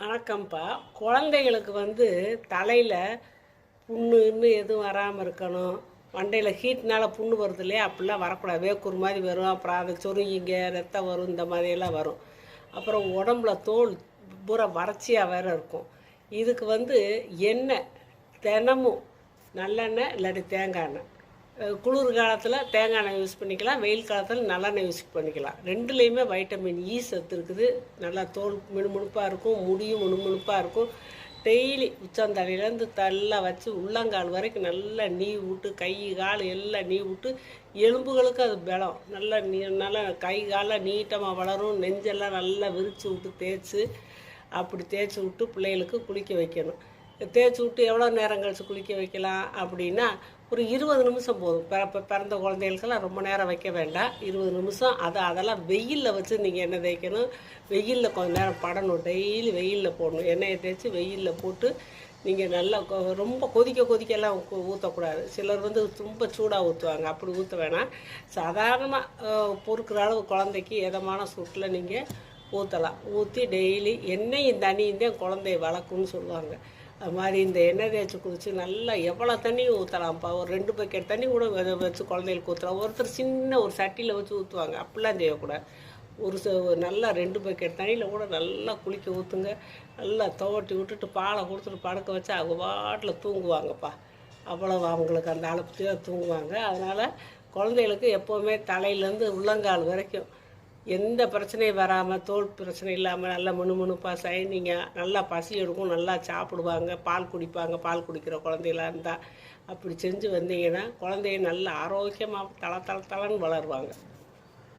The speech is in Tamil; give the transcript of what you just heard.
வணக்கம்ப்பா. குழந்தைகளுக்கு வந்து தலையில் புண்ணுன்னு எதுவும் வராமல் இருக்கணும். மண்டையில் ஹீட்னால் புண்ணு வருது இல்லையா? அப்படிலாம் வரக்கூடாது. வேக்கூர் மாதிரி வரும். அப்புறம் அதை சொருங்கிங்க ரத்தம் வரும் இந்த மாதிரியெல்லாம் வரும். அப்புறம் உடம்புல தோல் பூரா வறட்சியாக வேறு இருக்கும். இதுக்கு வந்து எண்ணெய் தினமும் நல்லெண்ணெய் இல்லாட்டி தேங்காய் எண்ணெய். குளிர் காலத்தில் தேங்காய் எண்ணெய் யூஸ் பண்ணிக்கலாம் வெயில் காலத்தில் நல்லெண்ணெய் யூஸ் பண்ணிக்கலாம். ரெண்டுலேயுமே வைட்டமின் இ சத்து இருக்குது. நல்லா தோல் மினுமினுப்பாக இருக்கும் முடியும் மினுமினுப்பாக இருக்கும். டெய்லி உச்சந்தலையிலேருந்து தள்ள வச்சு உள்ளங்கால் வரைக்கும் நல்லா நீ விட்டு கை கால் எல்லாம் நீ விட்டு எலும்புகளுக்கு அது பலம். நல்லா நீ நல்லா கை காலில் நீட்டமாக வளரும். நெஞ்செல்லாம் நல்லா விரித்து விட்டு தேய்ச்சி அப்படி தேய்ச்சி விட்டு பிள்ளைகளுக்கு குளிக்க வைக்கணும். தேய்ச்சி விட்டு எவ்வளோ நேரம் கழிச்சு குளிக்க வைக்கலாம் அப்படின்னா ஒரு இருபது நிமிஷம் போதும். பிறப்ப பிறந்த குழந்தைகளுக்கெல்லாம் ரொம்ப நேரம் வைக்க வேண்டாம். இருபது நிமிஷம். அதை அதெல்லாம் வெயிலில் வச்சு நீங்கள் எண்ணெய் தேய்க்கணும். வெயிலில் கொஞ்ச நேரம் படணும். டெய்லி வெயிலில் போடணும். எண்ணெயை தேய்ச்சி வெயிலில் போட்டு நீங்கள் நல்லா கொ- ரொம்ப கொதிக்க கொதிக்கெல்லாம் ஊற்றக்கூடாது சிலர் வந்து ரொம்ப சூடாக ஊற்றுவாங்க அப்படி ஊற்ற வேணாம். சாதாரணமாக பொறுக்கிற அளவு குழந்தைக்கு எதமான சூட்டில் நீங்கள் ஊற்றலாம் ஊற்றி டெய்லி எண்ணெயும் தண்ணியும் தான் குழந்தைய வளர்க்குன்னு சொல்லுவாங்க. அது மாதிரி இந்த எண்ணெய் தேய்ச்சி குடிச்சு நல்லா எவ்வளோ தண்ணி ஊற்றலாம்ப்பா ஒரு ரெண்டு பக்கெட் தண்ணி கூட வச்சு குழந்தைகளுக்கு ஊற்றலாம் ஒருத்தர் சின்ன ஒரு சட்டியில் வச்சு ஊற்றுவாங்க அப்படிலாம் செய்யக்கூடாது. ஒரு ச நல்லா ரெண்டு பக்கெட் தண்ணியில் கூட நல்லா குளிக்க ஊற்றுங்க நல்லா துவட்டி விட்டுட்டு பாலை கொடுத்துட்டு படுக்க வச்சு அவங்க பாட்டில் தூங்குவாங்கப்பா. அவ்வளவு அவங்களுக்கு அந்த அழுப்பத்தையும் தூங்குவாங்க. அதனால் குழந்தைகளுக்கு எப்போவுமே தலையிலேருந்து உள்ளங்கால் வரைக்கும் எந்த பிரச்சனையும் வராமல் தோல் பிரச்சனை இல்லாமல் நல்லா முணுமுணுப்பாக சைனிங்காக நல்லா பசி எடுக்கும் நல்லா சாப்பிடுவாங்க பால் குடிப்பாங்க பால் குடிக்கிற குழந்தைகளாக இருந்தால் அப்படி செஞ்சு வந்தீங்கன்னா குழந்தைய நல்ல ஆரோக்கியமாக தள தள தளன்னு வளருவாங்க.